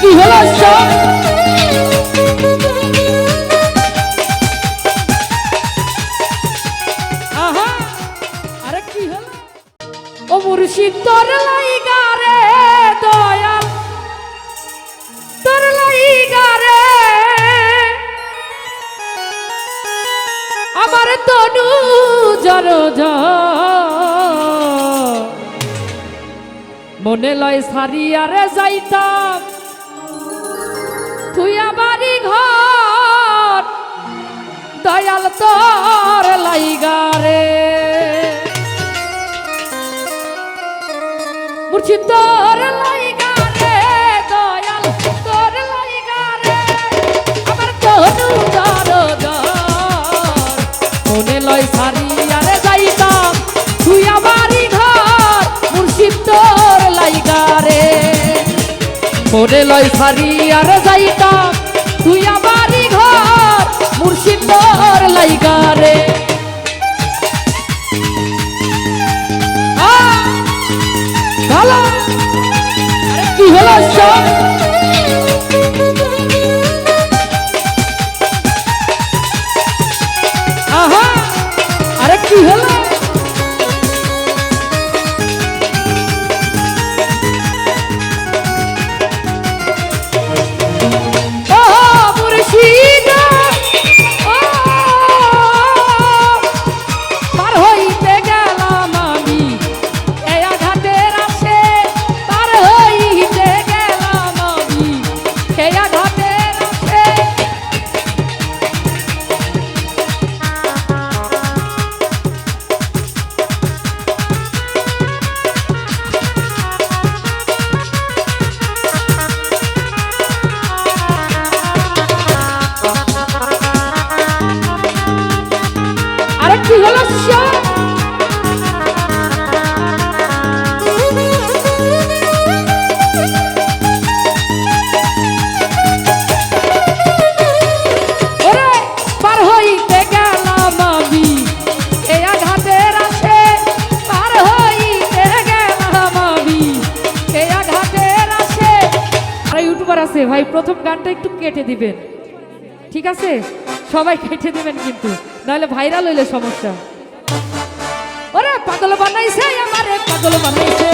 কি হলো সব ও মুর্শিদ তোর লাইগা রে দয়াল তোর লাইগা রে আমার তনু জর মনে লয় সারিয়ারে যাইতাম। তুই আমারই ঘর, দয়াল তোর লাইগা রে। মুর্শিদ তোর লাইগা রে, দয়াল তোর লাইগা রে। আমার তনু মনে লয় সারি আর যাইতা, তুই আমারই ঘর মুর্শিদ তোর লাইগা রে। কি হলো সব ভাই প্রথম গানটা একটু কেটে দিবেন। ঠিক আছে? সবাই কেটে দিবেন কিন্তু। নাহলে ভাইরাল হইলে সমস্যা। ওরে, পাগল বানাইছে আমারে, পাগল বানাইছে।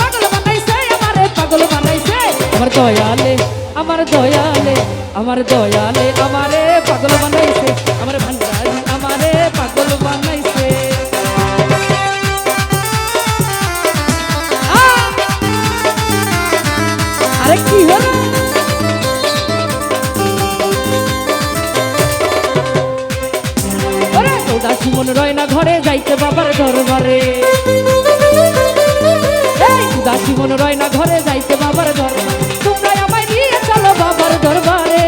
পাগল বানাইছে আমারে, পাগল বানাইছে। আমার দয়ালে আমার দয়ালে আমার দয়ালে আমারে পাগল বানাইছে। আমার ভান্ডারি আমারে পাগল বানাইছে। মন রয় না ঘরে, যাইতে বাবার দরবারে। উদাসী মন রয় না ঘরে, যাইতে বাবার দরবারে। তোমরা আমায় নিয়ে চলো বাবার দরবারে।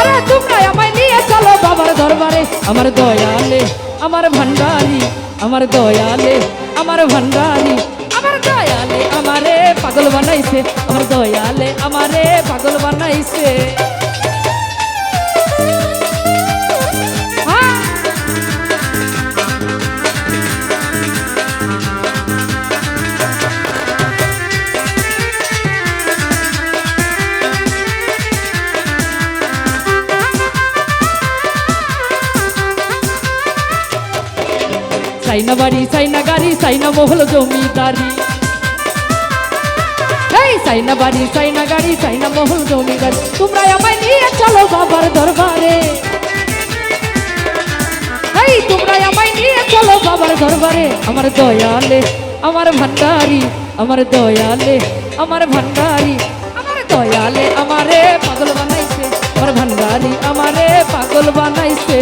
আরে, তোমরা আমায় নিয়ে চলো বাবার দরবারে। আমার দয়ালে, আমার ভান্ডারি আমার দয়ালে, আমার ভান্ডারি আমার দয়ালে, আমারে পাগল বানাইছে। আমার দয়ালে, আমারে পাগল বানাইছে। সাইনা বাড়ি, সাইনা গাড়ি, সাইনা মহল জমিদারি। এই সাইনা বাড়ি, সাইনা গাড়ি, সাইনা মহল জমিদারি। তোমরা আমায় নিয়ে চলো বাবার দরবারে। তোমরা আমায় নিয়ে চলো বাবার দরবারে। আমার দয়ালে, আমার ভান্ডারি, আমার দয়ালে, আমার ভান্ডারি, আমার দয়ালে আমারে পাগল বানাইছে। আমার ভান্ডারি আমারে পাগল বানাইছে।